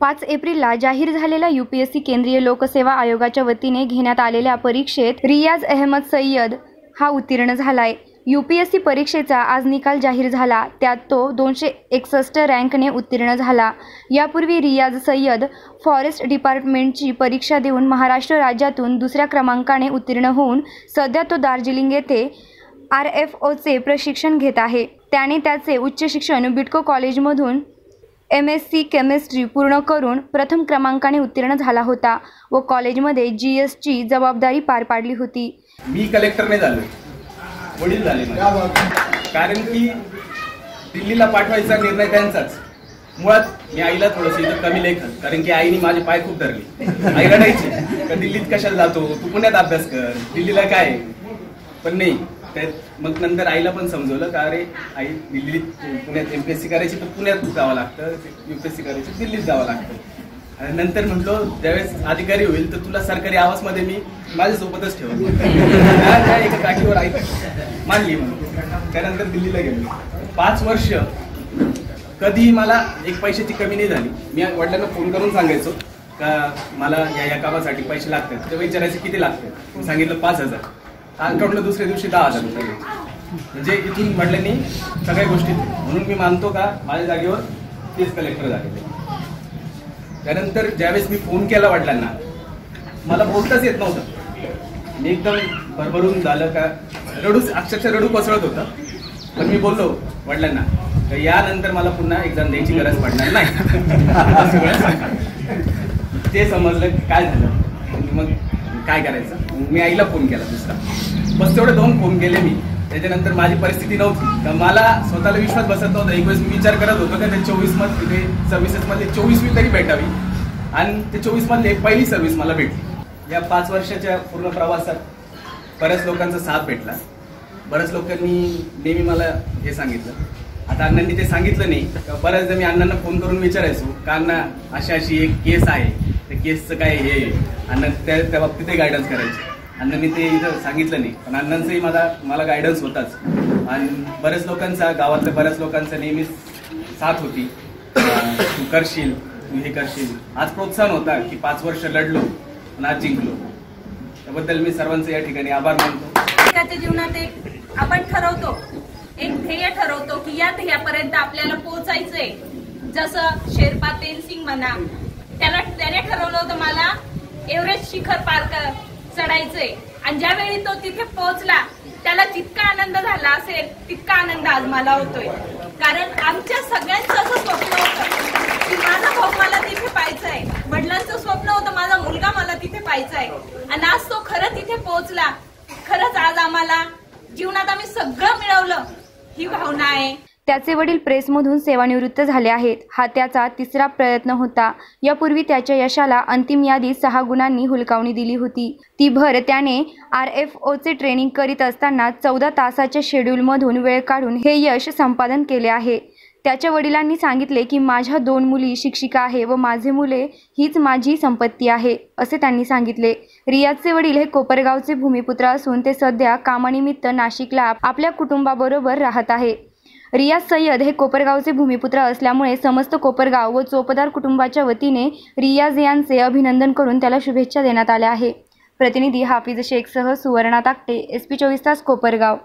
पाच एप्रिलला जाहीर झालेल्या यूपीएससी केंद्रीय लोकसेवा आयोगाच्या वतीने घेण्यात आलेल्या परीक्षेत रियाज अहमद सय्यद हा उत्तीर्ण झालाय. यूपीएससी परीक्षेचा आज निकाल जाहीर झाला. त्यात तो दोनशे एकसष्ट रँकने उत्तीर्ण झाला. यापूर्वी रियाज सय्यद फॉरेस्ट डिपार्टमेंटची परीक्षा देऊन महाराष्ट्र राज्यातून दुसऱ्या क्रमांकाने उत्तीर्ण होऊन सध्या तो दार्जिलिंग येथे आर एफ ओचे प्रशिक्षण घेत आहे. त्याने त्याचे उच्च शिक्षण बिटको कॉलेजमधून एम एस सी केमिस्ट्री पूर्ण करून प्रथम क्रमांकाने उत्तीर्ण झाला होता व कॉलेजमध्ये जी एसची जबाबदारी पार पाडली होती. मी कलेक्टर नाही झालो. वडील झाले कारण की दिल्लीला पाठवायचा निर्णय त्यांचाच. मुळात मी आईला थोडस इथं कमी लेखन कारण की आईने माझे पाय खूप धरले. आई रडायची का दिल्लीत कशाला जातो? तू पुण्यात अभ्यास कर. दिल्लीला काय? पण नाही. त्यात मग नंतर आईला पण समजवलं का अरे आई दिल्लीत पुण्यात एमपीएससी करायची तर पुण्यात जावं लागतं. युपीएससी करायची दिल्लीत जावं लागतं. आणि नंतर म्हटलो ज्यावेळेस अधिकारी होईल तर तुला सरकारी आवाजमध्ये मी माझ्यासोबतच ठेवलं एका काठीवर आई मानली म्हणून. त्यानंतर दिल्लीला गेलो. पाच वर्ष कधीही मला एक पैशाची कमी नाही झाली. मी वडिलांना फोन करून सांगायचो का मला या या कामासाठी पैसे लागतात. ते विचारायचे किती लागतात? सांगितलं पाच हजार. अकाउंटला दुसऱ्या दिवशी दहा हजार रुपये. म्हणजे इथून वडिलांनी सगळ्या गोष्टी म्हणून मी मानतो का माझ्या जागेवर तेच कलेक्टर झाले त्यानंतर ज्यावेळेस मी फोन केला वडिलांना मला बोलताच येत नव्हतं. मी एकदम भरभरून झालं का रडूच अक्षरशः रडू कोसळत होतं. पण मी बोललो वडिलांना तर यानंतर मला पुन्हा एक्झाम द्यायची गरज पडणार नाही. ते समजलं काय झालं? मग काय करायचं? मग मी आईला फोन केला दुसरा. बस तेवढे दोन फोन केले मी. त्याच्यानंतर माझी परिस्थिती नव्हती. तर मला स्वतःला विश्वास बसत नव्हता. एक वेळेस मी विचार करत होतो का ते चोवीसमध्ये ते सर्व्हिसेस मध्ये चोवीसवी तरी भेटावी. आणि ते चोवीस मधली पहिली सर्व्हिस मला भेटली. या पाच वर्षाच्या पूर्ण प्रवासात बऱ्याच लोकांचा साथ भेटला. बऱ्याच लोकांनी नेहमी मला हे सांगितलं. आता अण्णांनी ते सांगितलं नाही का बऱ्याचदा मी अण्णांना फोन करून विचारायचो का अण्णा अशी अशी एक केस आहे. त्या केसचं काय हे आहे? अण्णा त्या त्या बाबतीतही गायडन्स करायचे. अण्णांनी ते इथं सांगितलं नाही. पण अण्णांचंही मला मला गायडन्स होताच. आणि बऱ्याच लोकांचा गावातल्या बऱ्याच लोकांचा नेहमीच साथ होती. तू करशील तू हे करशील. आज प्रोत्साहन होता की पाच वर्ष लढलो आणि आज जिंकलो. त्याबद्दल मी सर्वांचे या ठिकाणी आभार मानतो. प्रत्येकाच्या जीवनात एक आपण ठरवतो एक ध्येय ठरवतो की या ध्येयापर्यंत आपल्याला पोहोचायचंय. जसं शेर्पा तेनसिंग म्हणा त्याला त्याने ठरवलं होतं मला एव्हरेस्ट शिखर पार कर चढायचंय. आणि ज्यावेळी तो तिथे पोहोचला त्याला जितका आनंद झाला असेल तितका आनंद आज मला होतोय. कारण आमच्या सगळ्यांचं असं स्वप्न होतं की माझा भाऊ मला तिथे पाहायचंय. वडिलांचं स्वप्न होतं माझा मुलगा मला तिथे पाहायचा आहे आणि आज तो खरं तिथे पोहोचला. खरंच आज आम्हाला जीवनात आम्ही सगळं मिळवलं. ही भावना आहे. त्याचे वडील प्रेसमधून सेवानिवृत्त झाले आहेत. हा त्याचा तिसरा प्रयत्न होता. यापूर्वी त्याच्या यशाला अंतिम यादीत सहा गुणांनी हुलकावणी दिली होती. ती भर त्याने आर एफ ओचे ट्रेनिंग करीत असताना चौदा तासाच्या शेड्यूलमधून वेळ काढून हे यश संपादन केले आहे. त्याच्या वडिलांनी सांगितले की माझ्या दोन मुली शिक्षिका आहे व माझे मुले हीच माझी संपत्ती आहे असे त्यांनी सांगितले. रियाजचे वडील हे कोपरगावचे भूमिपुत्र असून ते सध्या कामानिमित्त नाशिकला आपल्या कुटुंबाबरोबर राहत आहे. रियाज सय्यद हे कोपरगावचे भूमिपुत्र असल्यामुळे समस्त कोपरगाव व चोपदार कुटुंबाच्या वतीने रियाज यांचे अभिनंदन करून त्याला शुभेच्छा देण्यात आल्या आहे. प्रतिनिधी हाफिज शेखसह सुवर्णा ताकटे एस पी चोवीस तास कोपरगाव.